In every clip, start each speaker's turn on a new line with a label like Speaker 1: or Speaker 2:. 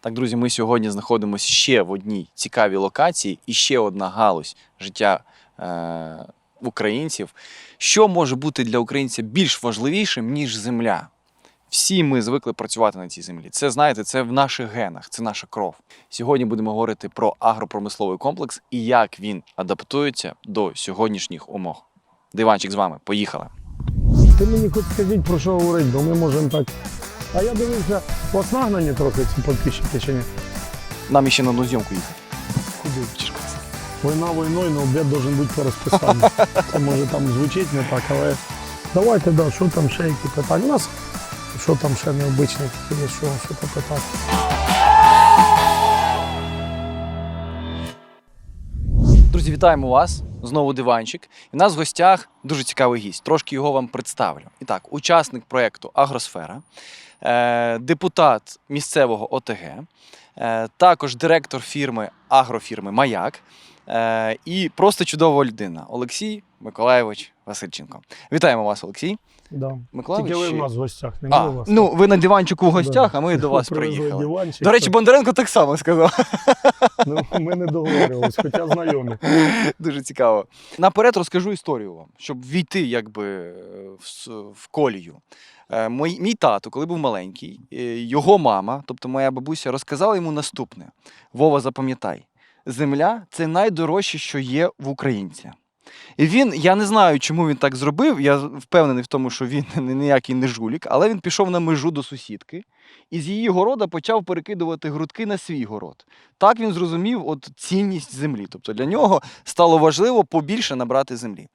Speaker 1: Так, друзі, ми сьогодні знаходимося ще в одній цікавій локації і ще одна галузь життя е- українців. Що може бути для українця більш важливішим, ніж земля? Всі ми звикли працювати на цій землі. Це знаєте, це в наших генах, це наша кров. Сьогодні будемо говорити про агропромисловий комплекс і як він адаптується до сьогоднішніх умов. Диванчик з вами, поїхали.
Speaker 2: Ти мені хоч скажіть, про що говорити, бо ми можемо так. А я дивився, у вас нагнані трохи ці підписчики чи ні?
Speaker 1: Нам ще на одну зйомку їхати.
Speaker 2: Куди?
Speaker 1: Черкаси.
Speaker 2: Війна війною, але обід должен бути по розписанню. Це може там звучить не так, але давайте, да, що там ще які питання. У нас що там ще необичне, є що, що то питати.
Speaker 1: Друзі, вітаємо вас! Знову диванчик. І в нас в гостях дуже цікавий гість. Трошки його вам представлю. І так, учасник проєкту Агросфера, депутат місцевого ОТГ, е, також директор фірми агрофірми Маяк е, і просто чудова людина Олексій Миколаєвич Васильченко. Вітаємо вас, Олексій.
Speaker 2: Да.
Speaker 1: Миколаєвич.
Speaker 2: Тільки ви в нас в гостях, не
Speaker 1: а,
Speaker 2: у вас.
Speaker 1: ну, ви на диванчику в гостях,
Speaker 2: Да.
Speaker 1: а ми до вас
Speaker 2: Привезли
Speaker 1: приїхали.
Speaker 2: диванчик,
Speaker 1: До речі,
Speaker 2: то-
Speaker 1: Бондаренко так само сказав.
Speaker 2: ну, ми не договорювалися, хоча знайомі.
Speaker 1: Дуже цікаво. Наперед розкажу історію вам, щоб війти якби е, в, в колію. Е, Мій, мій тато, коли був маленький, е, його мама, тобто моя бабуся, розказала йому наступне: Вова, запам'ятай, земля це найдорожче, що є в українця. І він, я не знаю, чому він так зробив. Я впевнений в тому, що він ніякий не жулік, але він пішов на межу до сусідки і з її города почав перекидувати грудки на свій город. Так він зрозумів от цінність землі. Тобто для нього стало важливо побільше набрати землі.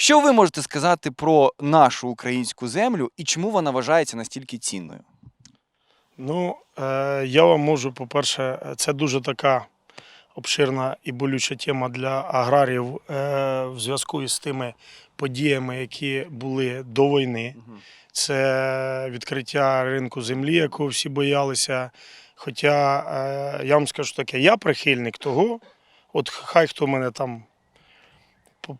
Speaker 1: Що ви можете сказати про нашу українську землю і чому вона вважається настільки цінною?
Speaker 2: Ну, е, я вам можу, по-перше, це дуже така обширна і болюча тема для аграріїв е, в зв'язку із тими подіями, які були до війни. Це відкриття ринку землі, якого всі боялися. Хоча е, я вам скажу таке, я прихильник того, от хай хто мене там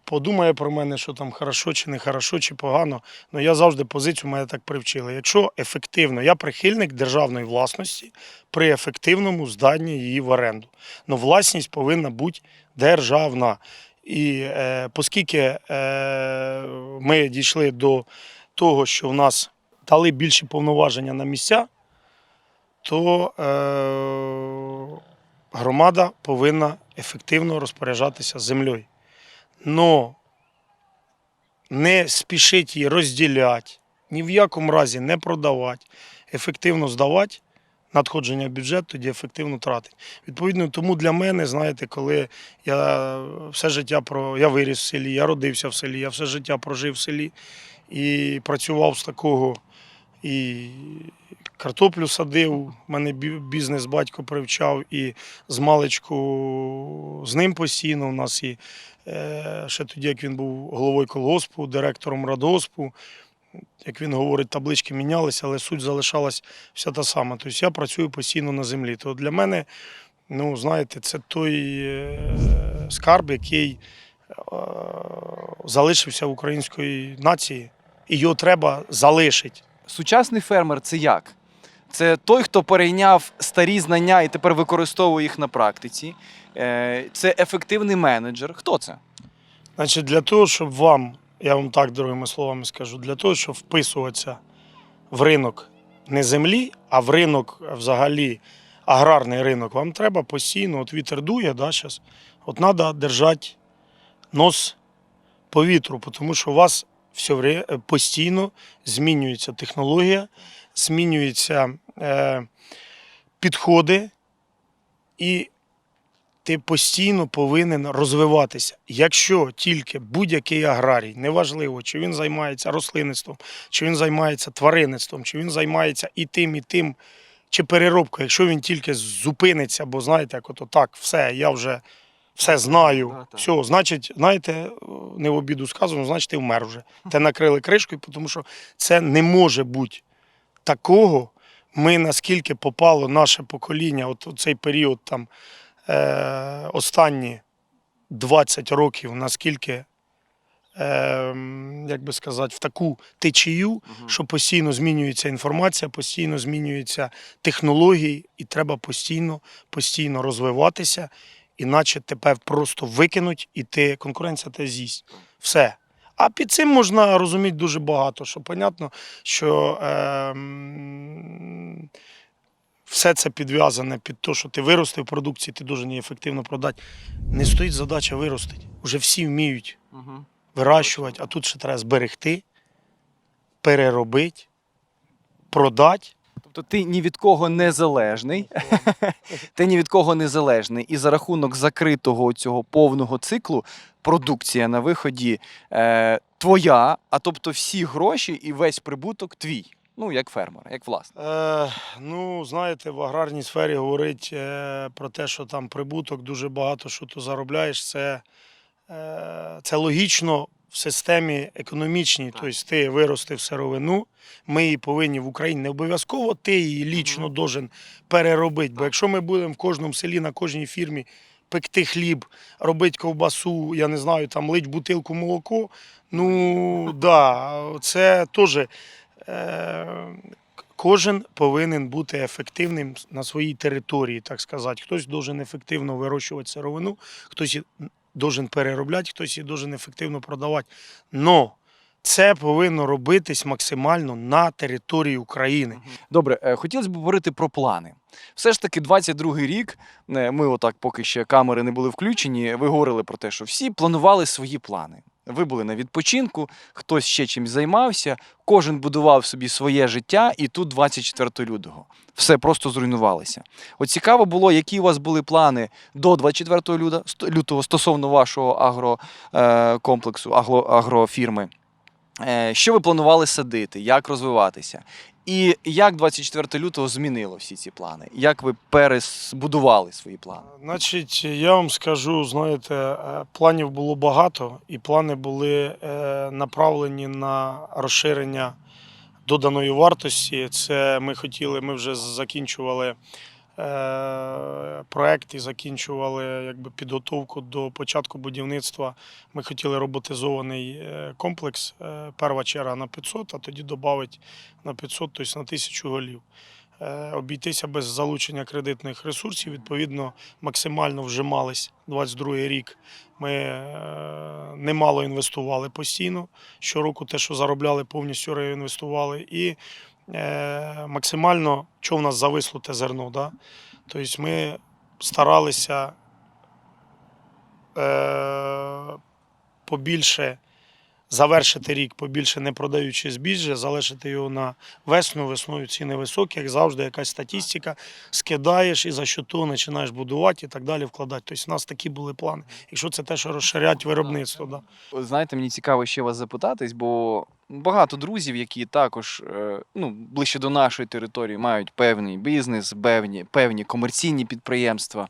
Speaker 2: подумає про мене, що там хорошо чи не хорошо, чи погано. Ну я завжди позицію мене так привчили. Якщо ефективно, я прихильник державної власності при ефективному зданні її в оренду. Ну, власність повинна бути державна. І е, оскільки е, ми дійшли до того, що в нас дали більші повноваження на місця, то е, громада повинна ефективно розпоряджатися землею. Но не спішить її розділяти, ні в якому разі не продавати, ефективно здавати, надходження в бюджет тоді ефективно тратить. Відповідно, тому для мене, знаєте, коли я все життя про я виріс в селі, я родився в селі, я все життя прожив в селі і працював з такого і картоплю садив. Мене бізнес батько привчав, і з маличку з ним постійно. У нас і е, ще тоді, як він був головою колгоспу, директором радгоспу. Як він говорить, таблички мінялися, але суть залишалась вся та сама. Тобто я працюю постійно на землі. То для мене, ну знаєте, це той е, скарб, який е, залишився в української нації, і його треба залишити.
Speaker 1: Сучасний фермер це як? Це той, хто перейняв старі знання і тепер використовує їх на практиці. Е, Це ефективний менеджер. Хто це?
Speaker 2: Значить, для того, щоб вам, я вам так другими словами скажу, для того, щоб вписуватися в ринок не землі, а в ринок взагалі аграрний ринок, вам треба постійно, от вітер дує, да, зараз, от треба держати нос по вітру, тому що у вас все постійно змінюється технологія, змінюються е, підходи, і ти постійно повинен розвиватися. Якщо тільки будь-який аграрій, неважливо, чи він займається рослинництвом, чи він займається тваринництвом, чи він займається і тим, і тим, чи переробкою, якщо він тільки зупиниться, бо знаєте, як ото так, все, я вже все знаю,
Speaker 1: так.
Speaker 2: все, значить, знаєте, не в обіду сказано, значить, ти вмер вже. Те накрили кришкою, тому що це не може бути такого. Ми наскільки попало наше покоління, от у цей період там е, останні 20 років, наскільки ем, як би сказати, в таку течію, що постійно змінюється інформація, постійно змінюються технології, і треба постійно, постійно розвиватися, іначе тебе просто викинуть, і ти конкуренція тебе з'їсть. Все. А під цим можна розуміти дуже багато, що понятно, що ем, все це підв'язане під те, що ти виростив продукції, ти дуже її ефективно продати. Не стоїть задача виростити. Уже всі вміють
Speaker 1: Мгм.
Speaker 2: вирощувати, а тут ще треба зберегти, переробити, продати.
Speaker 1: Тобто ти ні від кого не залежний, ти ні від кого не залежний. І за рахунок закритого цього повного циклу продукція на виході е, твоя, а тобто всі гроші і весь прибуток твій. Ну, як фермер, як власник.
Speaker 2: Е, ну, знаєте, в аграрній сфері говорить е, про те, що там прибуток дуже багато, що ти заробляєш, це, е, це логічно в системі економічній.
Speaker 1: Так.
Speaker 2: Тобто ти виростив сировину, ми її повинні в Україні не обов'язково ти її лічно должен переробити. Бо якщо ми будемо в кожному селі, на кожній фірмі пекти хліб, робити ковбасу, я не знаю, там лить бутилку молоко, ну да, це теж. Е, Кожен повинен бути ефективним на своїй території, так сказати. Хтось должен ефективно вирощувати сировину, хтось должен переробляти, хтось її должен ефективно продавати. Но це повинно робитись максимально на території України.
Speaker 1: Добре, е, хотілося б говорити про плани. Все ж таки, 22-й рік. е, Ми, отак, поки ще камери не були включені, ви говорили про те, що всі планували свої плани. Ви були на відпочинку, хтось ще чимось займався, кожен будував собі своє життя, і тут 24 лютого. Все просто зруйнувалося. От цікаво було, які у вас були плани до 24 люда- лютого стосовно вашого агрокомплексу, агрофірми. Е, Що ви планували садити, як розвиватися? І як 24 лютого змінило всі ці плани? Як ви перебудували свої плани?
Speaker 2: Значить, я вам скажу, знаєте, е, планів було багато, і плани були е, направлені на розширення доданої вартості. Це ми хотіли, ми вже закінчували е, проект і закінчували якби, підготовку до початку будівництва. Ми хотіли роботизований е, комплекс. е, Перша черга на 500, а тоді додати на 500, тобто на 1000 голів. Обійтися без залучення кредитних ресурсів, відповідно, максимально вжимались 22 рік. Ми немало інвестували постійно. Щороку те, що заробляли, повністю реінвестували. І максимально, що в нас зависло те зерно. Да? Тобто ми старалися е, побільше завершити рік, побільше не продаючи збіжжя, залишити його на весну. Весною ціни високі, як завжди, якась статистика. Скидаєш і за що то починаєш будувати і так далі вкладати. Тобто у нас такі були плани. Якщо це те, що розширять виробництво. Да.
Speaker 1: Знаєте, мені цікаво ще вас запитатись, бо багато друзів, які також е, ну, ближче до нашої території, мають певний бізнес, певні, певні комерційні підприємства.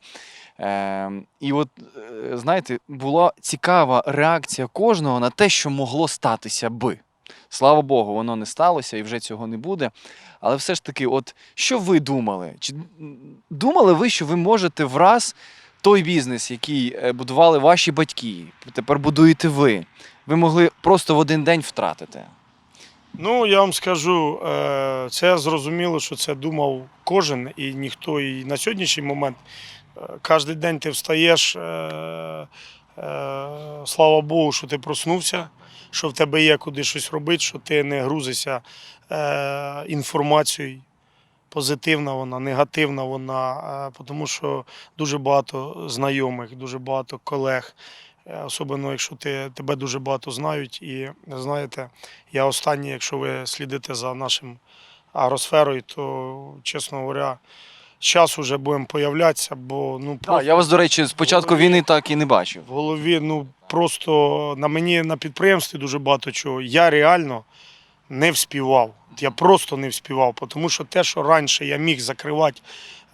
Speaker 1: Е, і от, е, знаєте, була цікава реакція кожного на те, що могло статися би. Слава Богу, воно не сталося і вже цього не буде. Але все ж таки, от що ви думали? Чи думали ви, що ви можете враз той бізнес, який е, будували ваші батьки, тепер будуєте ви, ви могли просто в один день втратити?
Speaker 2: Ну, я вам скажу, е, це зрозуміло, що це думав кожен, і ніхто і на сьогоднішній момент. Кожен день ти встаєш, е, е, слава Богу, що ти проснувся, що в тебе є куди щось робити, що ти не грузишся е, інформацією. Позитивна вона, негативна вона, тому що дуже багато знайомих, дуже багато колег. Особливо, якщо ти, тебе дуже багато знають. І знаєте, я останній, якщо ви слідите за нашим агросферою, то, чесно говоря, час уже будемо появлятися, бо ну про
Speaker 1: я вас, до речі, з початку війни так і не бачив.
Speaker 2: в голові, ну просто на мені на підприємстві дуже багато чого. Я реально не вспівав. Я просто не вспівав, тому що те, що раніше я міг закривати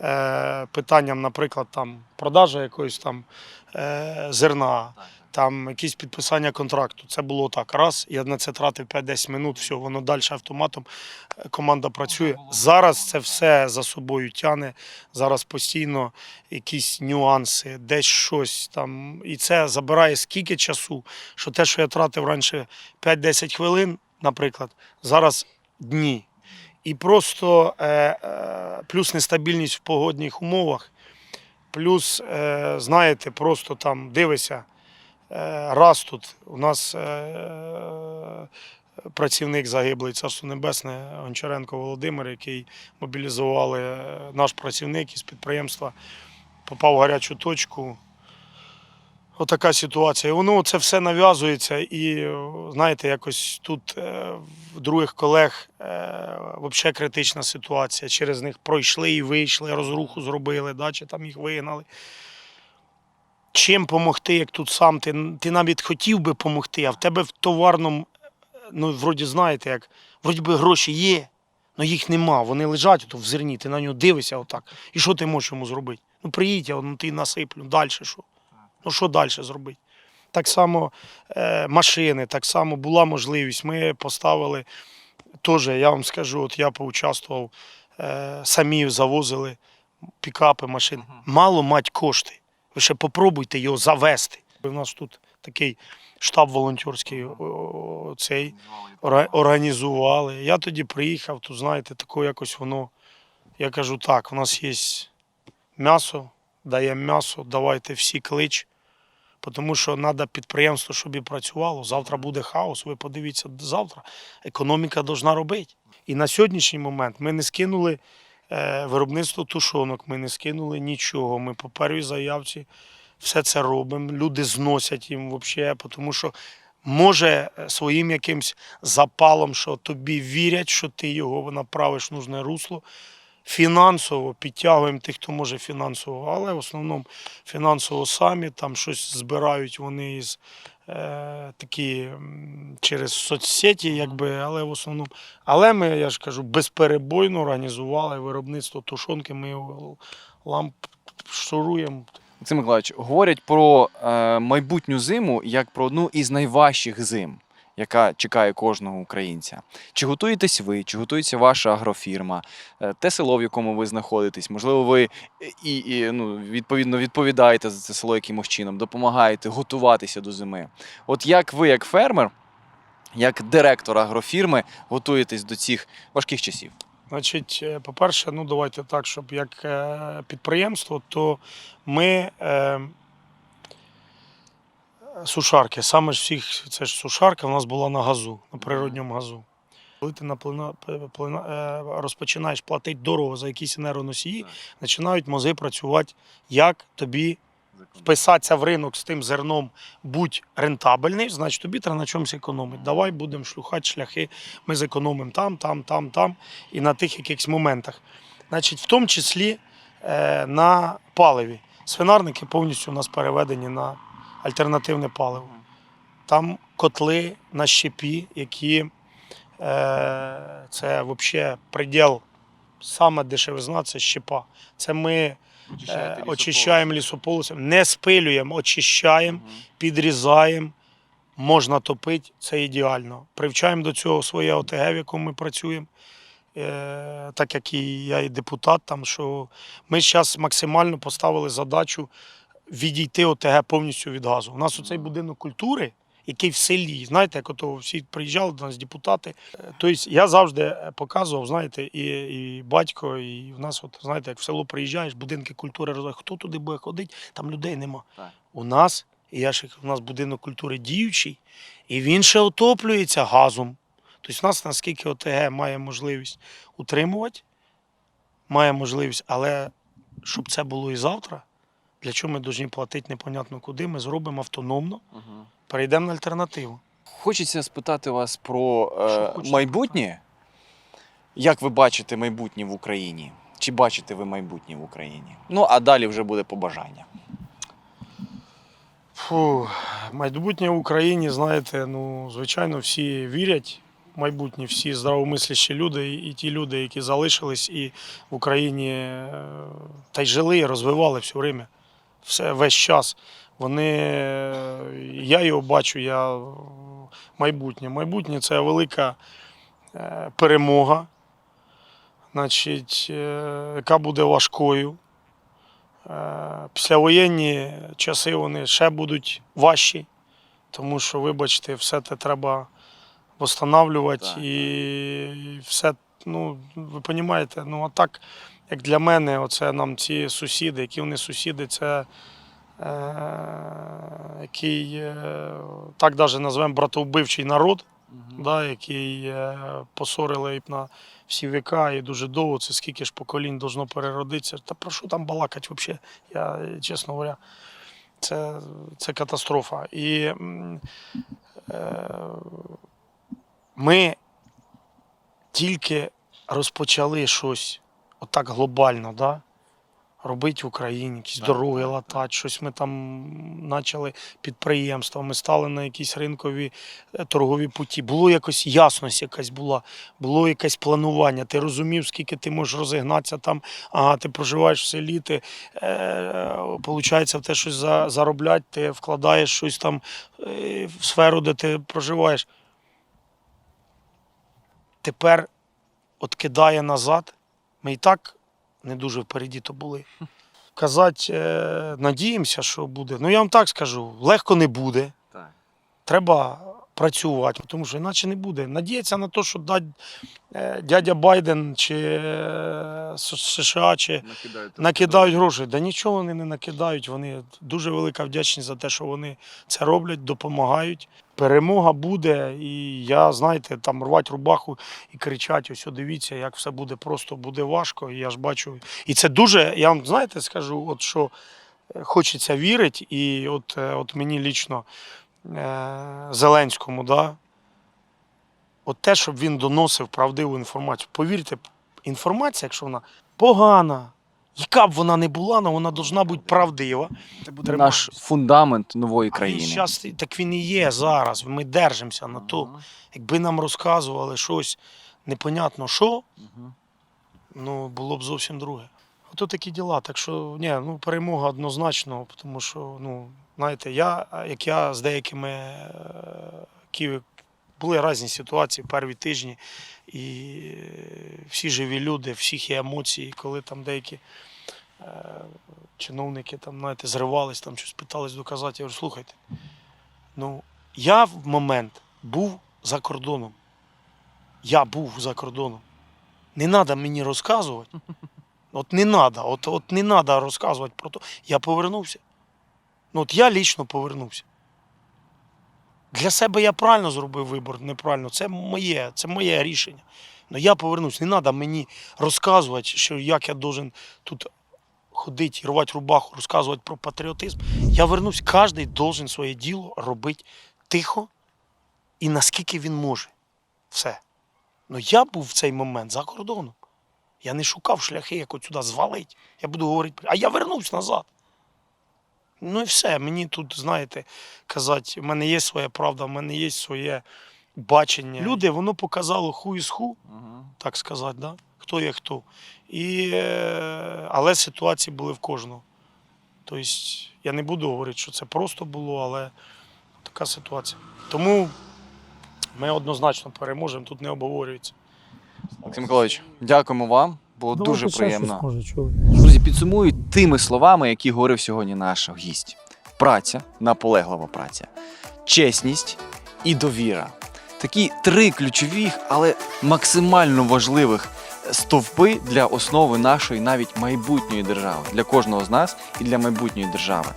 Speaker 2: е, питанням, наприклад, там продажа якоїсь там е, зерна, там якісь підписання контракту. Це було так. Раз, я на це тратив 5-10 минут, все, воно далі автоматом е, команда працює. Зараз це все за собою тяне. Зараз постійно якісь нюанси, десь щось там. І це забирає скільки часу, що те, що я тратив раніше 5-10 хвилин, наприклад, зараз дні. І просто е, е, плюс нестабільність в погодних умовах, плюс, е, знаєте, просто там дивися, е, раз тут у нас е, працівник загиблий, царство небесне, Гончаренко Володимир, який мобілізували е, наш працівник із підприємства, попав в гарячу точку. Отака ситуація. Воно це все нав'язується, і знаєте, якось тут е, в других колег е, взагалі критична ситуація. Через них пройшли і вийшли, розруху зробили, да, чи там їх вигнали. Чим допомогти, як тут сам? Ти, ти навіть хотів би допомогти, а в тебе в товарному, ну, вроді знаєте, як, вроді би гроші є, але їх нема. Вони лежать в зерні, ти на нього дивишся отак. І що ти можеш йому зробити? Ну приїдь, я ну, ти насиплю, далі що? Ну що далі зробити? Так само е, машини, так само була можливість. Ми поставили теж, я вам скажу, от я поучаствував, е, самі завозили пікапи, машини. Мало мать кошти. Ви ще попробуйте його завести. У нас тут такий штаб волонтерський цей організували. Я тоді приїхав, то знаєте, тако якось воно. Я кажу, так, у нас є м'ясо, даємо м'ясо, давайте всі клич. Тому що треба підприємство, щоб і працювало. Завтра буде хаос. Ви подивіться завтра. Економіка повинна робити. І на сьогоднішній момент ми не скинули е, виробництво тушонок, ми не скинули нічого. Ми по первій заявці все це робимо. Люди зносять їм взагалі, тому що може своїм якимсь запалом, що тобі вірять, що ти його направиш в нужне русло. Фінансово підтягуємо тих, хто може фінансово, але в основному фінансово самі там щось збирають вони із е, такі через соцсеті, якби, але в основному. Але ми, я ж кажу, безперебойно організували виробництво тушонки. Ми його ламп шуруємо.
Speaker 1: Максим Миколаївич, говорять про е, майбутню зиму як про одну із найважчих зим, яка чекає кожного українця. Чи готуєтесь ви, чи готується ваша агрофірма, е, те село, в якому ви знаходитесь? Можливо, ви і, і ну, відповідно відповідаєте за це село якимось чином, допомагаєте готуватися до зими. От як ви, як фермер, як директор агрофірми, готуєтесь до цих важких часів?
Speaker 2: Значить, е, по-перше, ну давайте так, щоб як е, підприємство, то ми е, сушарки, саме ж всіх, це ж сушарка, у нас була на газу, на природньому газу. Коли ти на плина, плина, е, розпочинаєш платити дорого за якісь енергоносії, починають мози працювати, як тобі вписатися в ринок з тим зерном, будь рентабельний, значить тобі треба на чомусь економити. Давай будемо шлюхати шляхи, ми зекономимо там, там, там, там і на тих якихось моментах. Значить, в тому числі е, на паливі. Свинарники повністю у нас переведені на альтернативне паливо. Там котли на щепі, які е, це взагалі приділ, саме дешевизна це щепа. Це ми е, очищаємо лісополосом, не спилюємо, очищаємо, підрізаємо, можна топити, це ідеально. Привчаємо до цього своє ОТГ, в якому ми працюємо. Е, так як і я і депутат, там, що ми зараз максимально поставили задачу відійти ОТГ повністю від газу. У нас оцей будинок культури, який в селі, знаєте, як ото всі приїжджали до нас депутати. Е, Тобто я завжди е, показував, знаєте, і, і батько, і в нас, от, знаєте, як в село приїжджаєш, будинки культури розглядають, хто туди буде ходити, там людей нема.
Speaker 1: Так.
Speaker 2: У нас, і я ж у нас будинок культури діючий, і він ще отоплюється газом. Тобто, у нас наскільки ОТГ має можливість утримувати, має можливість, але щоб це було і завтра, для чого ми повинні платити непонятно куди, ми зробимо автономно, перейдемо на альтернативу.
Speaker 1: Хочеться спитати вас про е, майбутнє. Як ви бачите майбутнє в Україні? Чи бачите ви майбутнє в Україні? Ну, а далі вже буде побажання.
Speaker 2: Фу, майбутнє в Україні, знаєте, ну, звичайно, всі вірять майбутні всі здравомислящі люди, і, і ті люди, які залишились і в Україні е, та й жили, і розвивали все время, все весь час. Вони, я його бачу, я майбутнє. Майбутнє це велика е, перемога, значить, е, яка буде важкою. Е, Післявоєнні часи вони ще будуть важчі, тому що, вибачте, все це треба встановлювати і все, ну, ви розумієте, ну а так, як для мене, оце нам ці сусіди, які вони сусіди, це е, який, е, так навіть назвемо братовбивчий народ, да, який е, посорили на всі віка і дуже довго, це скільки ж поколінь должно переродитися. Та про що там балакати взагалі? Я, чесно говоря, це, це катастрофа. І е, ми тільки розпочали щось отак глобально, да? робити в Україні, якісь
Speaker 1: Так,
Speaker 2: дороги
Speaker 1: так,
Speaker 2: латати, щось ми там почали підприємства, ми стали на якісь ринкові е, торгові путі. Було якось ясність якась була, було якесь планування. Ти розумів, скільки ти можеш розігнатися там, ага, ти проживаєш в селі, ти е, получається в те щось за, заробляти, ти вкладаєш щось там е, в сферу, де ти проживаєш. Тепер от кидає назад. Ми і так не дуже впереді то були. Казати, е, надіємося, що буде. Ну я вам так скажу, легко не буде. Треба працювати, тому що іначе не буде. Надіятися на те, що дать, е, дядя Байден чи е, США, чи накидають гроші. Да нічого вони не накидають. Вони дуже велика вдячність за те, що вони це роблять, допомагають. Перемога буде, і я, знаєте, там рвать рубаху і кричать: ось дивіться, як все буде просто буде важко. І я ж бачу. І це дуже, я вам знаєте, скажу, от що е, хочеться вірити, і от, от мені лічно Зеленському, да, от те, щоб він доносив правдиву інформацію. Повірте, інформація, якщо вона погана, яка б вона не була, але вона повинна бути правдива.
Speaker 1: Це буде наш фундамент нової
Speaker 2: А
Speaker 1: країни.
Speaker 2: він щас, так він і є зараз. Ми держимося на то.
Speaker 1: Ага,
Speaker 2: Якби нам розказували щось непонятно що,
Speaker 1: ага.
Speaker 2: ну було б зовсім друге. Ото такі діла. Так що ні, ну перемога однозначно, тому що, ну, знаєте, я, як я з деякими е, Києві, були різні ситуації, перві тижні, і е, всі живі люди, всіх є емоції, коли там деякі е, чиновники там, знаєте, зривались, там щось питались доказати. Я говорю, слухайте, ну я в момент був за кордоном. Я був за кордоном. Не треба мені розказувати. От не треба, от, от не треба розказувати про те. Я повернувся. Ну, от я лічно повернувся. Для себе я правильно зробив вибір, неправильно. Це моє, це моє рішення. Ну я повернусь. Не треба мені розказувати, що як я должен тут ходити, рвати рубаху, розказувати про патріотизм. Я вернусь, кожен должен своє діло робити тихо і наскільки він може. Все. Ну я був в цей момент за кордоном. Я не шукав шляхи, як от сюди звалить. Я буду говорити, а я вернусь назад. Ну і все. Мені тут, знаєте, казати, в мене є своя правда, в мене є своє бачення. Люди, воно показало ху із ху, так сказати, да? хто є хто. І, е, але ситуації були в кожного. Тобто, я не буду говорити, що це просто було, але така ситуація. Тому ми однозначно переможемо, тут не обговорюється.
Speaker 1: Максим Миколаївич, дякуємо вам. Було
Speaker 2: Давайте
Speaker 1: дуже приємно. Друзі, підсумую тими словами, які говорив сьогодні наш гість: праця, наполеглива праця, чесність і довіра. Такі три ключові, але максимально важливих стовпи для основи нашої навіть майбутньої держави, для кожного з нас і для майбутньої держави.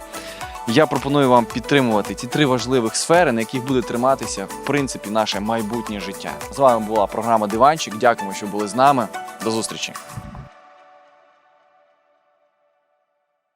Speaker 1: Я пропоную вам підтримувати ці три важливих сфери, на яких буде триматися в принципі наше майбутнє життя. З вами була програма Диванчик. Дякуємо, що були з нами. До зустрічі.